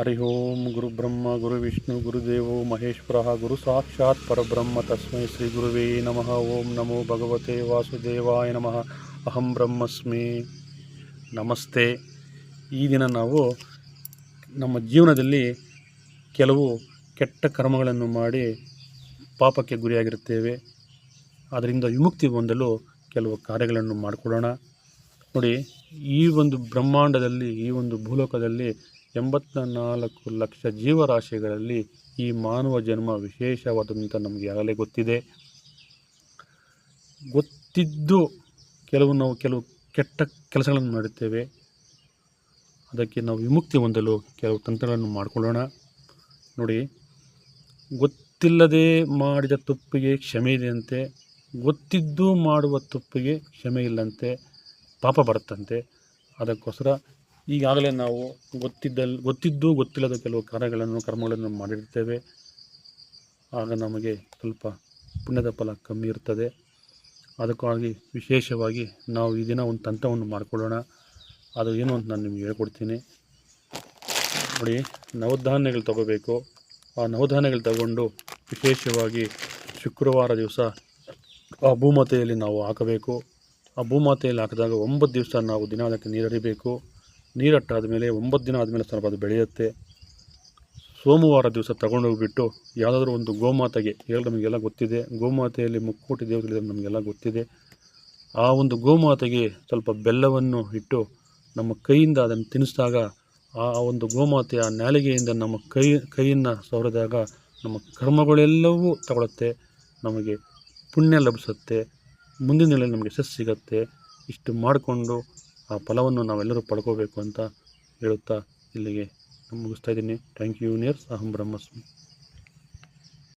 ಹರಿ ಓಂ ಗುರು ಬ್ರಹ್ಮ ಗುರು ವಿಷ್ಣು ಗುರುದೇವೋ ಮಹೇಶ್ವರ ಗುರು ಸಾಕ್ಷಾತ್ ಪರಬ್ರಹ್ಮ ತಸ್ಮೈ ಶ್ರೀ ಗುರುವೇ ನಮಃ ಓಂ ನಮೋ ಭಗವತೆ ವಾಸುದೇವಾಯ ನಮಃ ಅಹಂ ಬ್ರಹ್ಮಸ್ಮಿ ನಮಸ್ತೆ ಈ ದಿನ ನಾವು ನಮ್ಮ ಜೀವನದಲ್ಲಿ ಕೆಲವು ಕೆಟ್ಟ ಕರ್ಮಗಳನ್ನು ಮಾಡಿ ಪಾಪಕ್ಕೆ ಗುರಿಯಾಗಿರುತ್ತೇವೆ. ಅದರಿಂದ ವಿಮುಕ್ತಿ ಹೊಂದಲು ಕೆಲವು ಕಾರ್ಯಗಳನ್ನು ಮಾಡಿಕೊಳ್ಳೋಣ ನೋಡಿ, ಈ ಒಂದು ಬ್ರಹ್ಮಾಂಡದಲ್ಲಿ, ಈ ಒಂದು ಭೂಲೋಕದಲ್ಲಿ ಎಂಬತ್ತ ನಾಲ್ಕು ಲಕ್ಷ ಜೀವರಾಶಿಗಳಲ್ಲಿ ಈ ಮಾನವ ಜನ್ಮ ವಿಶೇಷವಾದಂಥ ನಮಗೆ ಆಗಲೇ ಗೊತ್ತಿದೆ. ಗೊತ್ತಿದ್ದು ಕೆಲವು ನಾವು ಕೆಲವು ಕೆಟ್ಟ ಕೆಲಸಗಳನ್ನು ಮಾಡುತ್ತೇವೆ. ಅದಕ್ಕೆ ನಾವು ವಿಮುಕ್ತಿ ಹೊಂದಲು ಕೆಲವು ತಂತ್ರಗಳನ್ನು ಮಾಡಿಕೊಳ್ಳೋಣ. ನೋಡಿ, ಗೊತ್ತಿಲ್ಲದೆ ಮಾಡಿದ ತಪ್ಪಿಗೆ ಕ್ಷಮೆ ಇದೆಯಂತೆ ಗೊತ್ತಿದ್ದು ಮಾಡುವ ತಪ್ಪಿಗೆ ಕ್ಷಮೆ ಇಲ್ಲಂತೆ, ಪಾಪ ಬರುತ್ತಂತೆ. ಅದಕ್ಕೋಸ್ಕರ ಈಗಾಗಲೇ ನಾವು ಗೊತ್ತಿದ್ದಲ್ಲಿ ಗೊತ್ತಿದ್ದು ಗೊತ್ತಿಲ್ಲದ ಕೆಲವು ಕಾರ್ಯಗಳನ್ನು, ಕರ್ಮಗಳನ್ನು ಮಾಡಿರ್ತೇವೆ. ಆಗ ನಮಗೆ ಸ್ವಲ್ಪ ಪುಣ್ಯದ ಫಲ ಕಮ್ಮಿ ಇರ್ತದೆ. ಅದಕ್ಕಾಗಿ ವಿಶೇಷವಾಗಿ ನಾವು ಈ ದಿನ ಒಂದು ತಂತ್ರವನ್ನು ಮಾಡಿಕೊಳ್ಳೋಣ. ಅದು ಏನು ಅಂತ ನಾನು ನಿಮಗೆ ಹೇಳ್ಕೊಡ್ತೀನಿ. ನೋಡಿ, ನವಧಾನ್ಯಗಳು ತಗೋಬೇಕು. ಆ ನವಧಾನ್ಯಗಳು ತಗೊಂಡು ವಿಶೇಷವಾಗಿ ಶುಕ್ರವಾರ ದಿವಸ ಆ ಭೂಮತೆಯಲ್ಲಿ ನಾವು ಹಾಕಬೇಕು. ಆ ಭೂಮಾತೆಯಲ್ಲಿ ಹಾಕಿದಾಗ ಒಂಬತ್ತು ದಿವಸ ನಾವು ದಿನ ಅದಕ್ಕೆ ನೀರರಿಬೇಕು. ನೀರಟ್ಟಾದ ಮೇಲೆ ಒಂಬತ್ತು ದಿನ ಆದಮೇಲೆ ಸ್ವಲ್ಪ ಅದು ಬೆಳೆಯುತ್ತೆ. ಸೋಮವಾರ ದಿವಸ ತಗೊಂಡೋಗ್ಬಿಟ್ಟು ಯಾವುದಾದ್ರೂ ಒಂದು ಗೋಮಾತೆಗೆ ಹೇಳಿ ನಮಗೆಲ್ಲ ಗೊತ್ತಿದೆ. ಗೋಮಾತೆಯಲ್ಲಿ ಮುಕ್ಕೋಟಿ ದೇವತೆಗಳಿದೆ ನಮಗೆಲ್ಲ ಗೊತ್ತಿದೆ. ಆ ಒಂದು ಗೋಮಾತೆಗೆ ಸ್ವಲ್ಪ ಬೆಲ್ಲವನ್ನು ಇಟ್ಟು ನಮ್ಮ ಕೈಯಿಂದ ಅದನ್ನು ತಿನ್ನಿಸಿದಾಗ, ಆ ಒಂದು ಗೋಮಾತೆಯ ನಾಲಿಗೆಯಿಂದ ನಮ್ಮ ಕೈ, ಕೈಯನ್ನು ಸವರಿದಾಗ ನಮ್ಮ ಕರ್ಮಗಳೆಲ್ಲವೂ ತಗೊಳುತ್ತೆ. ನಮಗೆ ಪುಣ್ಯ ಲಭಿಸುತ್ತೆ. ಮುಂದಿನ ನಮಗೆ ಸಸ್ ಸಿಗುತ್ತೆ. ಇಷ್ಟು ಮಾಡಿಕೊಂಡು ಆ ಫಲವನ್ನು ನಾವೆಲ್ಲರೂ ಪಡ್ಕೋಬೇಕು ಅಂತ ಹೇಳುತ್ತಾ ಇಲ್ಲಿಗೆ ಮುಗಿಸ್ತಾ ಇದ್ದೀನಿ. ಥ್ಯಾಂಕ್ ಯು ಯೂನಿಯರ್ಸ್ ಅಹಂ ಬ್ರಹ್ಮಸ್ಮಿ